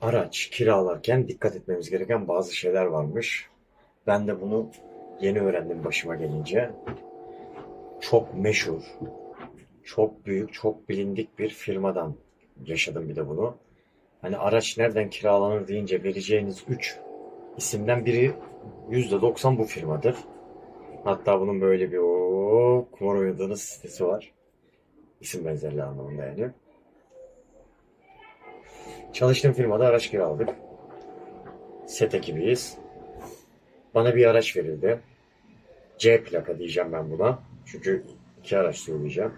Araç kiralarken dikkat etmemiz gereken bazı şeyler varmış. Ben de bunu yeni öğrendim başıma gelince. Çok meşhur, çok büyük, çok bilindik bir firmadan yaşadım bir de bunu. Hani araç nereden kiralanır deyince vereceğiniz 3 isimden biri %90 bu firmadır. Hatta bunun böyle bir o kumar oynadığınız sitesi var. İsim benzerliği anlamında yani. Çalıştığım firmada araç kiraladık. Set ekibiyiz. Bana bir araç verildi. C plaka diyeceğim ben buna. Çünkü iki araç söyleyeceğim.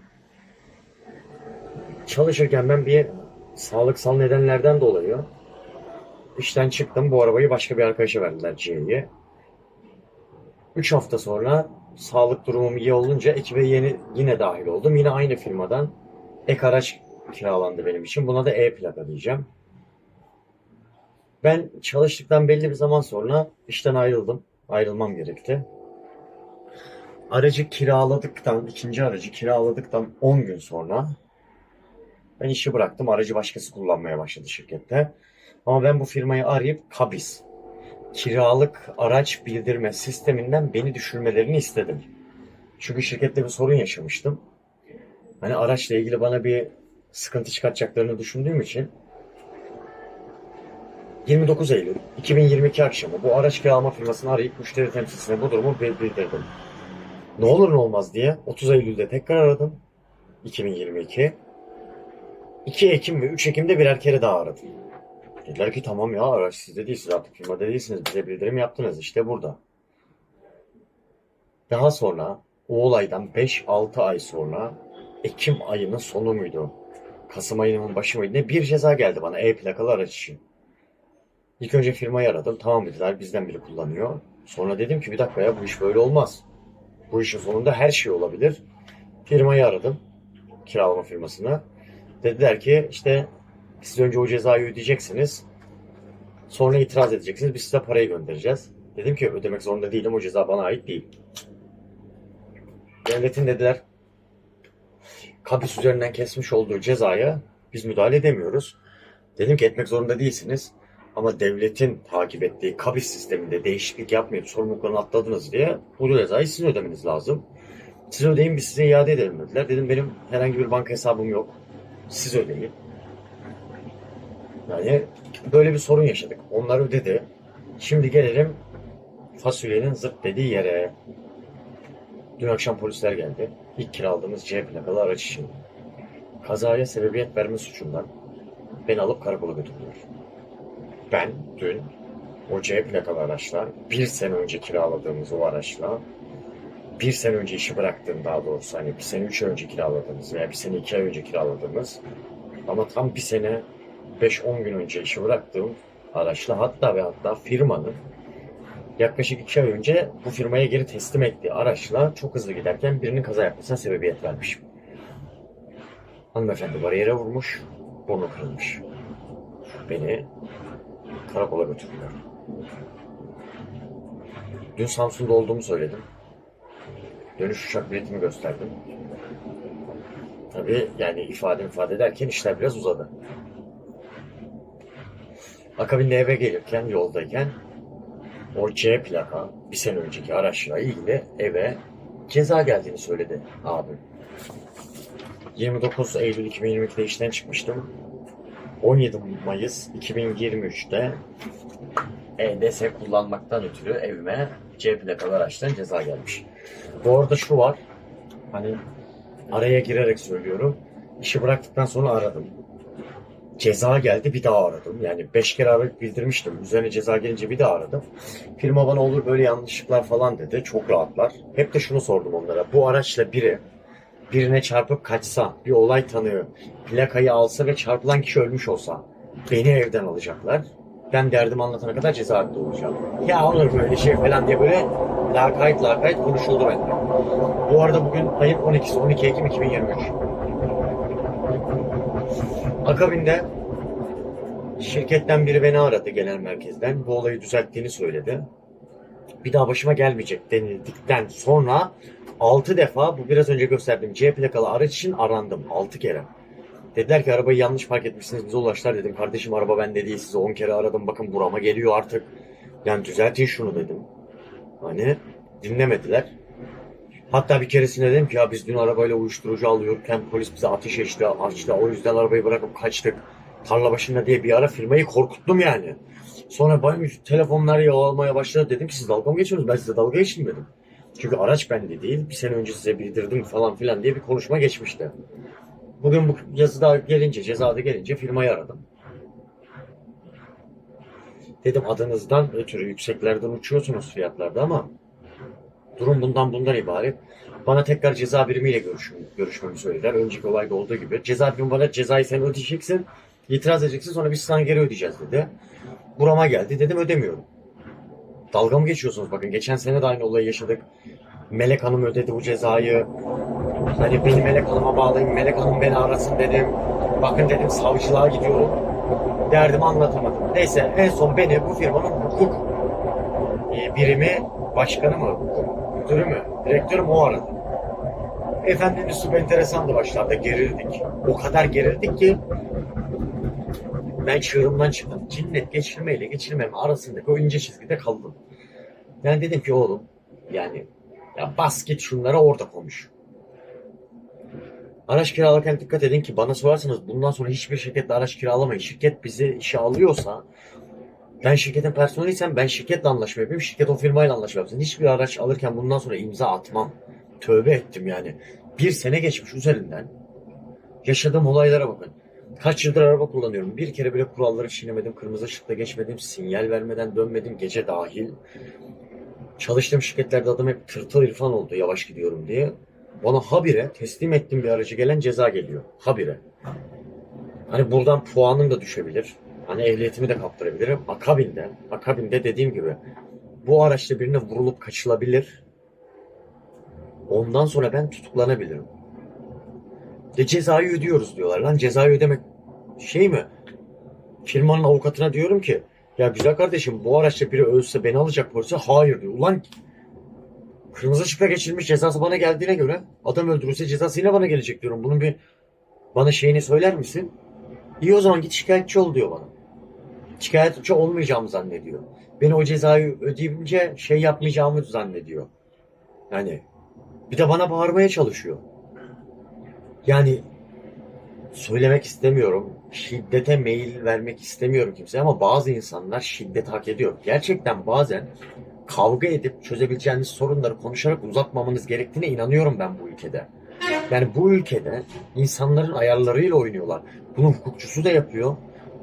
Çalışırken ben bir sağlıksal nedenlerden dolayı işten çıktım. Bu arabayı başka bir arkadaşa verdiler C'yi. 3 hafta sonra sağlık durumum iyi olunca ekibe yeni yine dahil oldum. Yine aynı firmadan ek araç kiralandı benim için. Buna da E plaka diyeceğim. Ben çalıştıktan belli bir zaman sonra işten ayrıldım. Ayrılmam gerekti. Aracı kiraladıktan, ikinci aracı kiraladıktan 10 gün sonra ben işi bıraktım. Aracı başkası kullanmaya başladı şirkette. Ama ben bu firmayı arayıp Kabis, kiralık araç bildirme sisteminden beni düşürmelerini istedim. Çünkü şirkette bir sorun yaşamıştım. Hani araçla ilgili bana bir sıkıntı çıkartacaklarını düşündüğüm için 29 Eylül 2022 akşamı bu araç kiralama firmasını arayıp müşteri temsilcisine bu durumu bil- bildirdim. Ne olur ne olmaz diye 30 Eylül'de tekrar aradım. 2022. 2 Ekim ve 3 Ekim'de birer kere daha aradım. Dediler ki tamam ya araç sizde değil siz artık firmada değilsiniz bize bildirim yaptınız işte burada. Daha sonra o olaydan 5-6 ay sonra Ekim ayının sonu muydu? Kasım ayının başı mıydı? Ne bir ceza geldi bana E plakalı araç için. İlk önce firmayı aradım. Tamam dediler bizden biri kullanıyor. Sonra dedim ki bir dakika ya bu iş böyle olmaz. Bu işin sonunda her şey olabilir. Firmayı aradım. Kiralama firmasını. Dediler ki işte siz önce o cezayı ödeyeceksiniz. Sonra itiraz edeceksiniz. Biz size parayı göndereceğiz. Dedim ki ödemek zorunda değilim. O ceza bana ait değil. Devletin dediler kabis üzerinden kesmiş olduğu cezaya biz müdahale edemiyoruz. Dedim ki etmek zorunda değilsiniz. Ama devletin takip ettiği kabis sisteminde değişiklik yapmayıp sorumluluklarını atladınız diye bu cezayı sizin ödemeniz lazım. Siz ödeyin biz size iade edelim dediler. Dedim benim herhangi bir banka hesabım yok. Siz ödeyin. Yani böyle bir sorun yaşadık. Onlar ödedi. Şimdi gelelim fasulyenin zırt dediği yere. Dün akşam polisler geldi. İlk kiraladığımız C plakalı araç için. Kazaya sebebiyet verme suçundan beni alıp karakola götürdüler. Ben dün o C plakalı araçla bir sene önce kiraladığımız o araçla bir sene önce işi bıraktığım daha doğrusu hani bir sene üç önce kiraladığımız veya bir sene iki ay önce kiraladığımız ama tam bir sene 5-10 gün önce işi bıraktığım araçla hatta ve hatta firmanın yaklaşık 2 ay önce bu firmaya geri teslim ettiği araçla çok hızlı giderken birinin kaza yapmasına sebebiyet vermişim. Hanımefendi bariyere vurmuş, burnu kırılmış. Beni karakola götürdüler. Dün Samsun'da olduğumu söyledim. Dönüş uçak biletimi gösterdim. Tabii yani ifade ifade ederken işler biraz uzadı. Akabinde eve gelirken, yoldayken o C plaka bir sene önceki araçla ilgili eve ceza geldiğini söyledi abim. 29 Eylül 2022'de işten çıkmıştım. 17 Mayıs 2023'te EDS kullanmaktan ötürü evime C plakalı araçtan ceza gelmiş. Bu arada şu var, hani araya girerek söylüyorum. İşi bıraktıktan sonra aradım. Ceza geldi bir daha aradım. Yani 5 kere arayıp bildirmiştim. Üzerine ceza gelince bir daha aradım. Firma bana olur böyle yanlışlıklar falan dedi. Çok rahatlar. Hep de şunu sordum onlara. Bu araçla biri birine çarpıp kaçsa, bir olay tanığı, plakayı alsa ve çarpılan kişi ölmüş olsa beni evden alacaklar. Ben derdimi anlatana kadar cezaevinde olacağım. Ya olur böyle şey falan diye böyle lakayt lakayt konuşuldu bende. Bu arada bugün ayın 12'si 12 Ekim 2023. Akabinde şirketten biri beni aradı genel merkezden. Bu olayı düzelttiğini söyledi. Bir daha başıma gelmeyecek denildikten sonra 6 defa bu biraz önce gösterdiğim C plakalı araç için arandım. 6 kere. Dediler ki arabayı yanlış park etmişsiniz bize ulaştılar dedim. Kardeşim araba bende değil sizi 10 kere aradım bakın burama geliyor artık. Yani düzeltin şunu dedim. Hani dinlemediler. Hatta bir keresinde dedim ki ya biz dün arabayla uyuşturucu alıyorken polis bize ateş açtı, açtı. O yüzden arabayı bırakıp kaçtık. Tarla başında diye bir ara firmayı korkuttum yani. Sonra benim telefonlar yağlamaya başladı. Dedim ki siz dalga mı geçiyorsunuz? Ben size dalga geçtim dedim. Çünkü araç bende değil. Bir sene önce size bildirdim falan filan diye bir konuşma geçmişti. Bugün bu yazıda gelince, cezada gelince firmayı aradım. Dedim adınızdan ötürü yükseklerden uçuyorsunuz fiyatlarda ama durum bundan bundan ibaret. Bana tekrar ceza birimiyle görüşüm, görüşmemi söylediler. Önceki olayda olduğu gibi. Ceza birimi bana cezayı sen ödeyeceksin. İtiraz edeceksin sonra biz sana geri ödeyeceğiz dedi. Burama geldi. Dedim ödemiyorum. Dalga mı geçiyorsunuz? Bakın geçen sene de aynı olayı yaşadık. Melek Hanım ödedi bu cezayı. Hani beni Melek Hanım'a bağlayın. Melek Hanım beni arasın dedim. Bakın dedim savcılığa gidiyorum. Derdimi anlatamadım. Neyse en son beni bu firmanın hukuk e, birimi başkanı mı, müdürü mü, direktörü mü o aradı. Efendim üslubu enteresandı başlarda gerildik. O kadar gerildik ki ben çığırımdan çıktım. Cinnet geçirmeyle geçirmeme arasındaki o ince çizgide kaldım. Ben dedim ki oğlum yani ya bas şunlara orada konuş. Araç kiralarken dikkat edin ki bana sorarsanız bundan sonra hiçbir şirketle araç kiralamayın. Şirket bizi işe alıyorsa ben şirketin personeliysem ben şirketle anlaşma yapayım. Şirket o firmayla anlaşma yapsın. Hiçbir araç alırken bundan sonra imza atmam. Tövbe ettim yani. Bir sene geçmiş üzerinden. Yaşadığım olaylara bakın. Kaç yıldır araba kullanıyorum. Bir kere bile kuralları çiğnemedim. Kırmızı ışıkta geçmedim. Sinyal vermeden dönmedim. Gece dahil. Çalıştığım şirketlerde adım hep tırtıl irfan oldu yavaş gidiyorum diye. Bana habire teslim ettiğim bir aracı gelen ceza geliyor. Habire. Hani buradan puanım da düşebilir. Hani ehliyetimi de kaptırabilirim. Akabinde, akabinde dediğim gibi bu araçta birine vurulup kaçılabilir. Ondan sonra ben tutuklanabilirim. De cezayı ödüyoruz diyorlar. Lan cezayı ödemek şey mi? Firmanın avukatına diyorum ki ya güzel kardeşim bu araçta biri ölse beni alacak polise. Hayır diyor. Ulan kırmızı ışıkla geçilmiş cezası bana geldiğine göre adam öldürürse cezası yine bana gelecek diyorum. Bunun bir bana şeyini söyler misin? İyi o zaman git şikayetçi ol diyor bana. Şikayetçi olmayacağımı zannediyor. Beni o cezayı ödeyince şey yapmayacağımı zannediyor. Yani bir de bana bağırmaya çalışıyor. Yani söylemek istemiyorum. Şiddete meyil vermek istemiyorum kimseye ama bazı insanlar şiddet hak ediyor. Gerçekten bazen kavga edip çözebileceğiniz sorunları konuşarak uzatmamanız gerektiğine inanıyorum ben bu ülkede. Yani bu ülkede insanların ayarlarıyla oynuyorlar. Bunu hukukçusu da yapıyor.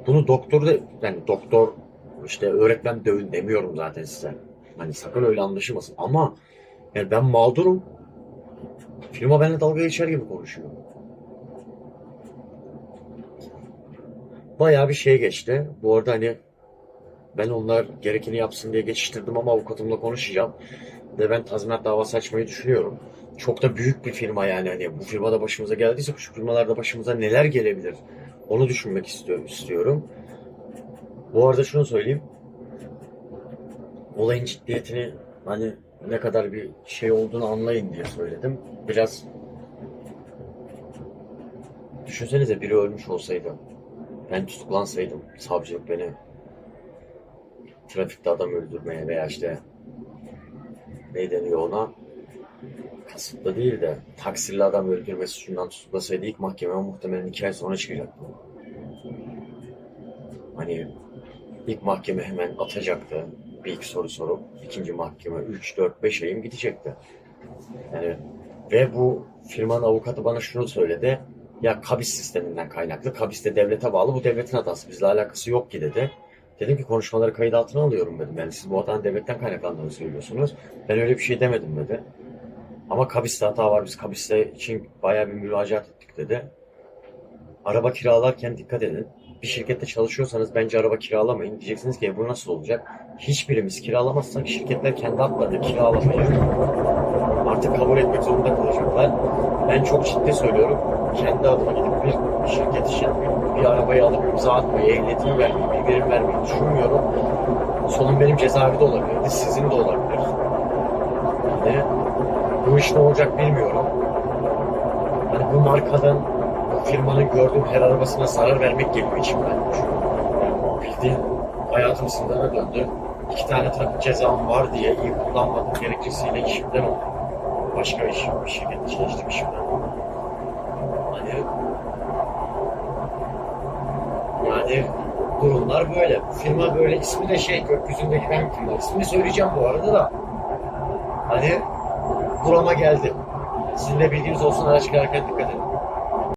Bunu doktor da yani doktor işte öğretmen dövün demiyorum zaten size. Hani sakın öyle anlaşılmasın ama yani ben mağdurum. Firma benimle dalga geçer gibi konuşuyor. Bayağı bir şey geçti. Bu arada hani ben onlar gerekeni yapsın diye geçiştirdim ama avukatımla konuşacağım. Ve ben tazminat davası açmayı düşünüyorum. Çok da büyük bir firma yani. Hani bu firmada başımıza geldiyse şu firmalarda başımıza neler gelebilir? Onu düşünmek istiyorum. istiyorum. Bu arada şunu söyleyeyim. Olayın ciddiyetini hani ne kadar bir şey olduğunu anlayın diye söyledim. Biraz düşünsenize biri ölmüş olsaydı. Ben tutuklansaydım. Savcılık beni trafikte adam öldürmeye veya işte ne deniyor ona kasıtlı değil de taksirli adam öldürmesi suçundan tutuklasaydı ilk mahkemeye muhtemelen iki ay sonra çıkacaktı. Hani ilk mahkeme hemen atacaktı. Bir iki soru sorup ikinci mahkeme 3, 4, 5 ayım gidecekti. Yani ve bu firmanın avukatı bana şunu söyledi. Ya kabis sisteminden kaynaklı. Kabis de devlete bağlı. Bu devletin hatası. Bizle alakası yok ki dedi. Dedim ki konuşmaları kayıt altına alıyorum dedim. Yani siz bu hatanın devletten kaynaklandığını söylüyorsunuz. Ben öyle bir şey demedim dedi. Ama kabiste hata var. Biz kabiste için bayağı bir müracaat ettik dedi. Araba kiralarken dikkat edin. Bir şirkette çalışıyorsanız bence araba kiralamayın. Diyeceksiniz ki bu nasıl olacak? Hiçbirimiz kiralamazsak şirketler kendi haklarını kiralamayı artık kabul etmek zorunda kalacaklar. Ben çok ciddi söylüyorum. Kendi adıma gidip bir şirket için bir, arabayı alıp imza atmayı, ehliyetimi vermeyi, bilgilerimi vermeyi düşünmüyorum. Sonun benim cezaevi de olabilirdi, sizin de olabilir. Yani bu iş ne olacak bilmiyorum. Hani bu markadan firmanın gördüğüm her arabasına zarar vermek geliyor içimden. Bildiğin hayatım sınırına döndü. İki tane trafik cezam var diye iyi kullanmadım gerekçesiyle işimden oldum. Başka iş, bir şirkette çalıştım işimden. Hani yani durumlar böyle. Firma böyle ismi de şey gökyüzünde giden bir firma. İsmini söyleyeceğim bu arada da. Hani burama geldi. Sizin de bilginiz olsun araç girerken dikkat edin.